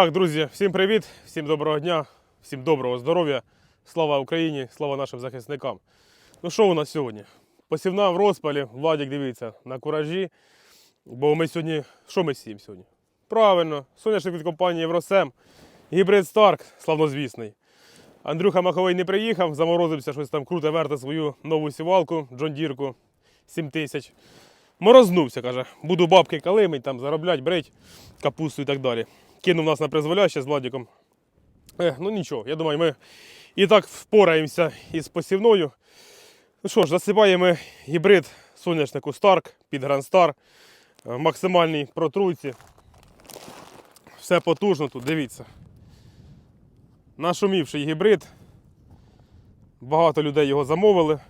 Так, друзі, всім привіт, всім доброго дня, всім доброго здоров'я. Слава Україні, слава нашим захисникам. Ну що у нас сьогодні? Посівна в розпалі, Владик, дивіться, на куражі. Бо ми сьогодні. Що ми сіємо сьогодні? Правильно, соняшник від компанії Євросем, гібрид Старк, славнозвісний. Андрюха Маховий не приїхав, заморозився щось там круте верте свою нову сівалку, Джондірку 7000. Морознувся, каже, буду бабки калимить, там зароблять, брить капусту і так далі. Кинув нас на призволяще з Владиком. Е, ну нічого, я думаю, ми і так впораємося із посівною. Ну що ж, засипаємо гібрид соняшнику Старк під Grand Star. Е, Максимальній протруйці. Все потужно тут, дивіться. Нашумівший гібрид. Багато людей його замовили.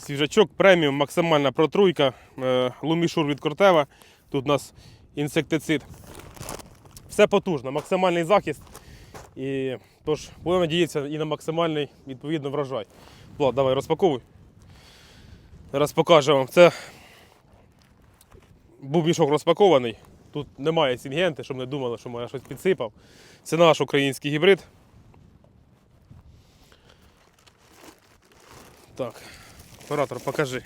Свіжачок преміум, максимальна протруйка, е, лумішур від Кортева. Тут у нас інсектицид. Все потужно, максимальний захист. І тож будемо надіятися і на максимальний відповідно врожай. Влад, давай розпаковуй. Зараз покажу вам. Це був мішок розпакований. Тут немає сінгенти, щоб не думали, що я щось підсипав. Це наш український гібрид. Так, оператор, покажи.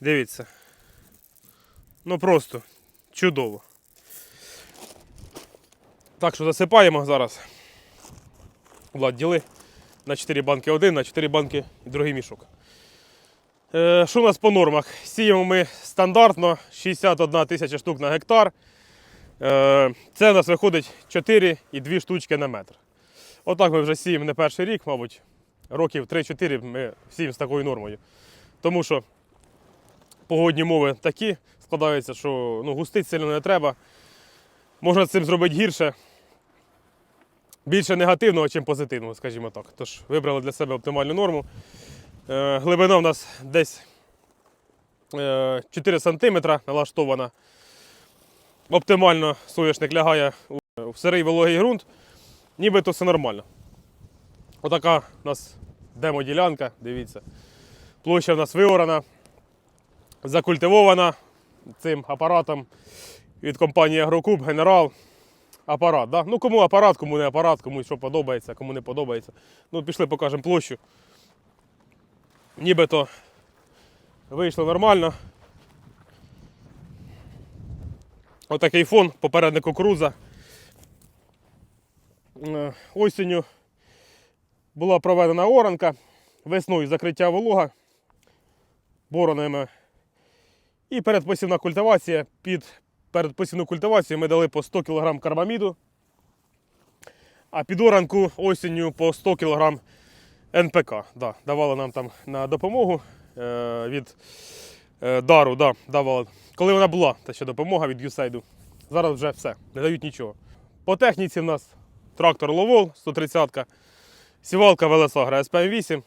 Дивіться. Ну просто чудово. Так що засипаємо зараз. Влад, діли на 4 банки один, на 4 банки і другий мішок. Е, що у нас по нормах? Сіємо ми стандартно 61 тисяча штук на гектар. Е, це у нас виходить 4,2 штучки на метр. Отак ми вже сіємо не перший рік, мабуть, років 3-4 ми сіємо з такою нормою. Тому що погодні мови такі складаються, що ну, густить сильно не треба. Можна з цим зробити гірше. Більше негативного, ніж позитивного, скажімо так. Тож вибрали для себе оптимальну норму. Е, глибина у нас десь е, 4 см налаштована. Оптимально соняшник лягає в сирий вологий ґрунт. Нібито все нормально. Отака у нас демоділянка, дивіться. Площа у нас виорана, закультивована цим апаратом від компанії Агрокуб, генерал. Апарат, да? Ну кому апарат, кому не апарат, кому що подобається, кому не подобається. Ну, пішли, покажемо площу. Нібито вийшло нормально. Отакий фон, попередник кукурудза. Е, Осінню була проведена оранка, весною закриття волога боронами. І передпосівна культивація. Під передпосівну культивацію ми дали по 100 кг карбаміду, а під оранку осінню по 100 кг НПК. Да, давали нам там на допомогу е, від е, дару. Да, давали. Коли вона була, та ще допомога від USAID. Зараз вже все, не дають нічого. По техніці в нас трактор Ловол 130 сівалка Велесагра СПМ8.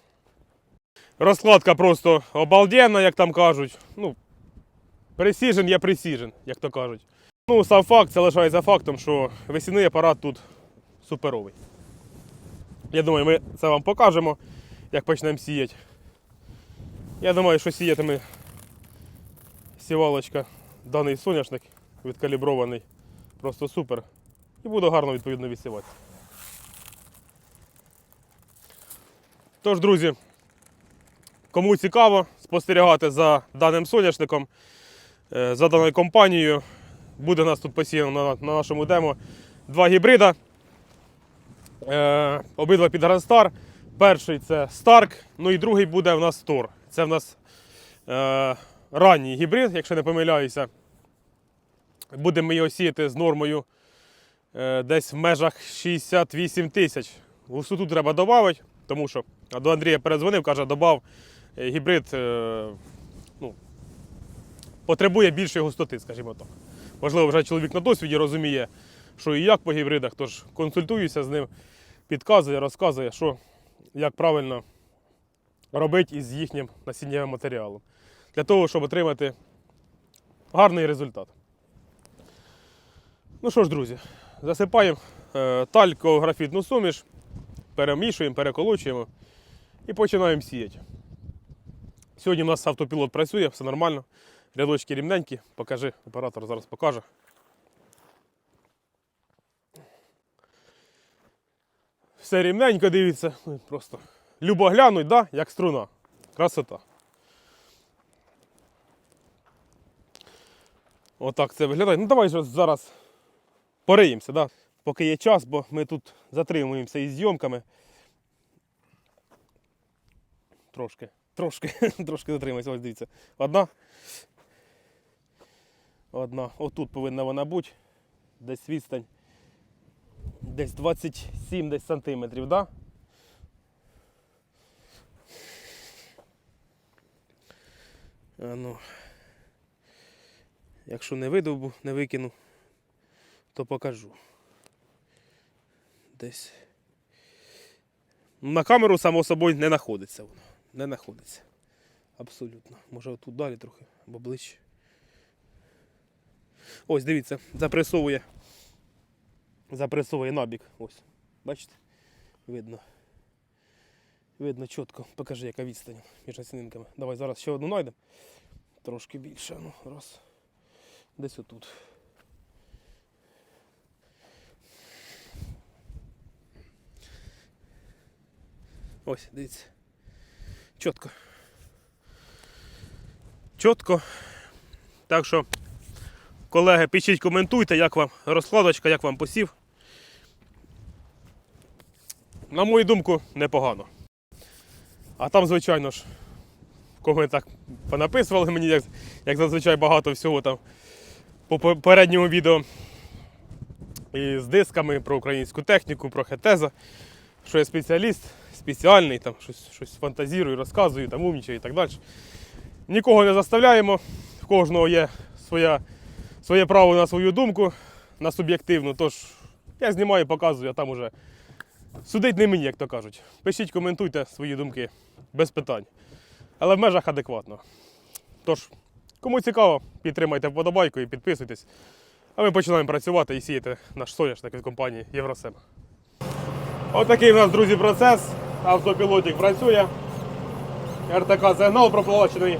Розкладка просто обалденна, як там кажуть. Ну, Пресіжен є пресіжен, як то кажуть. Ну, сам факт, це лишається фактом, що весільний апарат тут суперовий. Я думаю, ми це вам покажемо, як почнемо сіяти. Я думаю, що сіятиме сівалочка, даний соняшник відкалібрований. Просто супер. І буде гарно відповідно відсівати. Тож, друзі, кому цікаво спостерігати за даним соняшником, за даною компанією, буде у нас тут посіяно на, на нашому демо два гібрида. Е, обидва під Star. Перший це Stark, ну і другий буде у нас Тор. Це в нас е, ранній гібрид, якщо не помиляюся. Будемо його сіяти з нормою е, десь в межах 68 тисяч. Густоту треба додати, тому що до Андрія передзвонив, каже, додав е, гібрид е, потребує більшої густоти, скажімо так. Можливо, вже чоловік на досвіді розуміє, що і як по гібридах, тож консультуюся з ним, підказує, розказує, що як правильно робити із їхнім насіннєвим матеріалом. Для того, щоб отримати гарний результат. Ну що ж, друзі, засипаємо е, талько-графітну суміш, перемішуємо, переколочуємо і починаємо сіяти. Сьогодні у нас автопілот працює, все нормально. Рядочки рівненькі, покажи, оператор зараз покаже. Все рівненько дивіться, ну, просто любо глянуть, да? як струна. Красота. Отак це виглядає. Ну давай же зараз пориємося, да? поки є час, бо ми тут затримуємося із зйомками. Трошки, трошки, трошки затримуємося. Ось дивіться. Одна. Одна. Отут повинна вона бути. Десь відстань. Десь 27 десь сантиметрів, да? Ну. Якщо не видовбу, не викину, то покажу. Десь. На камеру, само собою, не знаходиться воно. Не знаходиться. Абсолютно. Може отут далі трохи, або ближче. Ось, дивіться, запресовує. Запресовує набік. Ось. Бачите? Видно. Видно чітко. Покажи, яка відстань між насінинками. Давай зараз ще одну знайдемо. Трошки більше. Ну, раз. Десь отут. Ось, дивіться. Чітко. Чітко. Так що, колеги, пишіть, коментуйте, як вам розкладочка, як вам посів. На мою думку, непогано. А там, звичайно ж, кого так понаписували мені, як, як зазвичай багато всього там по попередньому відео. І з дисками про українську техніку, про хетеза, що я спеціаліст, спеціальний, там щось, щось фантазірую, розказую, там умнічаю і так далі. Нікого не заставляємо, в кожного є своя, своє право на свою думку, на суб'єктивну. Тож я знімаю, показую, а там уже судить не мені, як то кажуть. Пишіть, коментуйте свої думки без питань. Але в межах адекватно. Тож, кому цікаво, підтримайте вподобайку і підписуйтесь. А ми починаємо працювати і сіяти наш соняшник від компанії Євросем. Отакий у нас, друзі, процес. Автопілотик працює. РТК сигнал проплачений.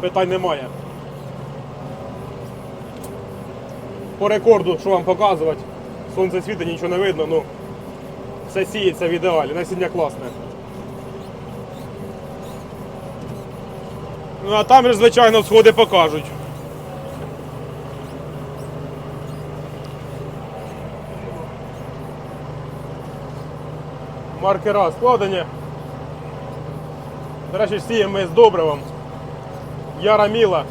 Питань немає. По рекорду, що вам показувати, сонце світить, нічого не видно, ну все сіється в ідеалі, насіння класне. Ну а там же, звичайно, сходи покажуть. Маркера складені. До речі, сіємо ми з добривом. Яра Міла.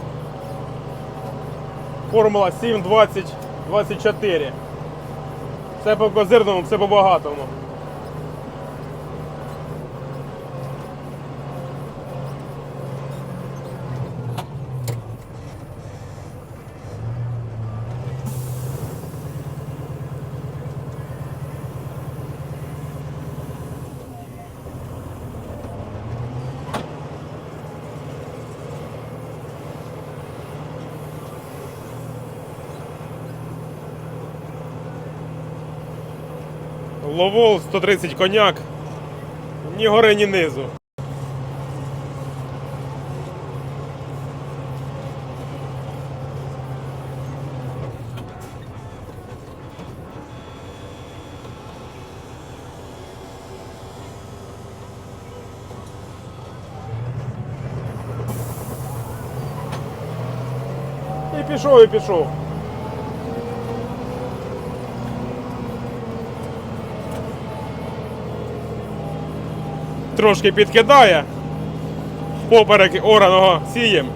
Формула 7, 20, 24. Все по козирному, все по багатому. Ловол 130 коняк. Ні гори, ні низу. І пішов, і пішов. Трошки підкидає. Поперек ораного сієм.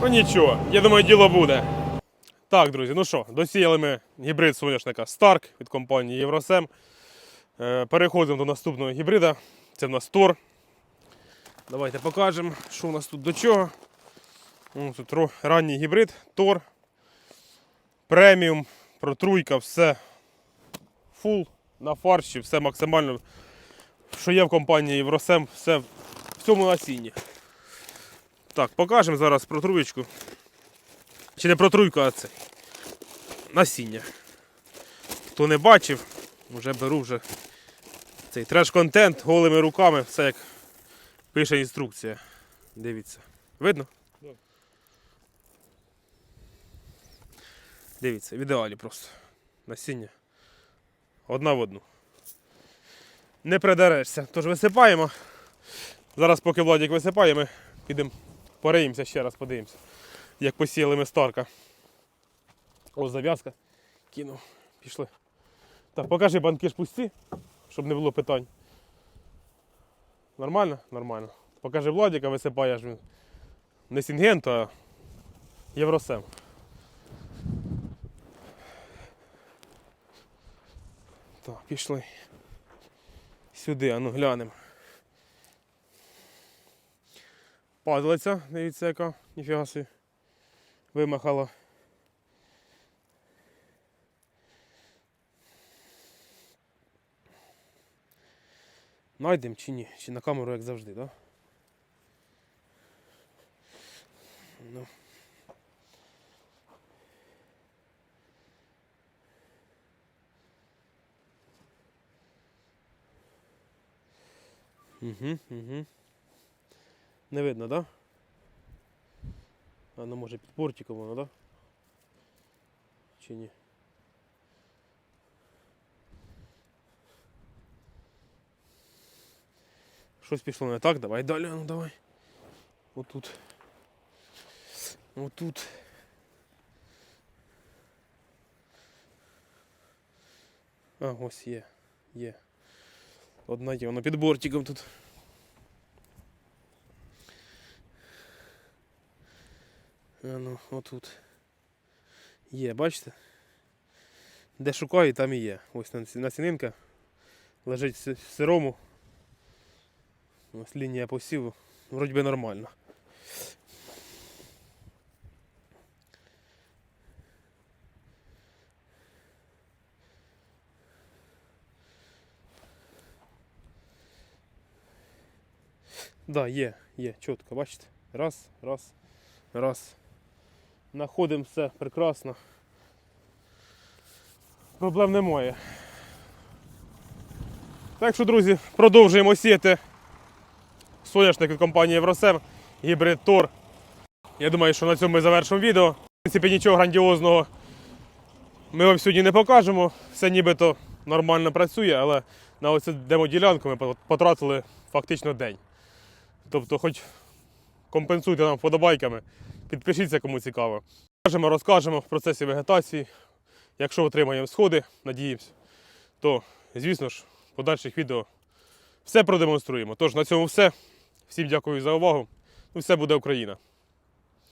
Ну нічого, я думаю, діло буде. Так, друзі, ну що, досіяли ми гібрид соняшника Stark від компанії Євросем. Е, Переходимо до наступного гібрида. Це в нас Тор. Давайте покажемо, що у нас тут до чого. Ну, Тут ранній гібрид, Тор. Преміум, протруйка, все фул на фарші, все максимально що є в компанії Євросем, все в цьому насінні. Так, покажемо зараз про труєчку. Чи не про труйку, а це насіння. Хто не бачив, вже беру вже цей треш-контент голими руками, все як пише інструкція. Дивіться. Видно? Да. Дивіться, в ідеалі просто. Насіння. Одна в одну. Не придерешся. Тож висипаємо. Зараз, поки Владик висипає, ми підемо пориємося ще раз, подивимося, як посіяли ми старка. Ось зав'язка. Кинув. Пішли. Так, покажи банки ж пусті, щоб не було питань. Нормально? Нормально. Покажи Владика, висипає ж він. Не Сінгент, а Євросем. Так, пішли. Сюди, а ну глянемо. Падалиця, дивіться, яка, ніфіга собі. Вимахала. Найдемо чи ні? Чи на камеру, як завжди, так? Да? Ну. Угу, угу. Не видно, да? А ну може під портиком воно, да? Чи ні? Щось пішло не так, давай далі, ну давай. Отут. Отут. А, ось є. Є. Одна є, воно під бортиком тут. Ну, отут. Є, бачите? Де шукаю, там і є. Ось на- насінинка лежить в сирому. Ось лінія посіву. Вроді би нормально. Да, є, є, чітко, бачите? Раз, раз, раз. Находимо все прекрасно. Проблем немає. Так що, друзі, продовжуємо сіяти соняшник від компанії Євросем, гібрид Тор. Я думаю, що на цьому ми завершимо відео. В принципі, нічого грандіозного ми вам сьогодні не покажемо. Все нібито нормально працює, але на оцю демоділянку ми потратили фактично день. Тобто, хоч компенсуйте нам вподобайками, підпишіться, кому цікаво. Кажемо, розкажемо в процесі вегетації. Якщо отримаємо сходи, надіємося, то, звісно ж, в подальших відео все продемонструємо. Тож на цьому все. Всім дякую за увагу. Ну, Все буде Україна.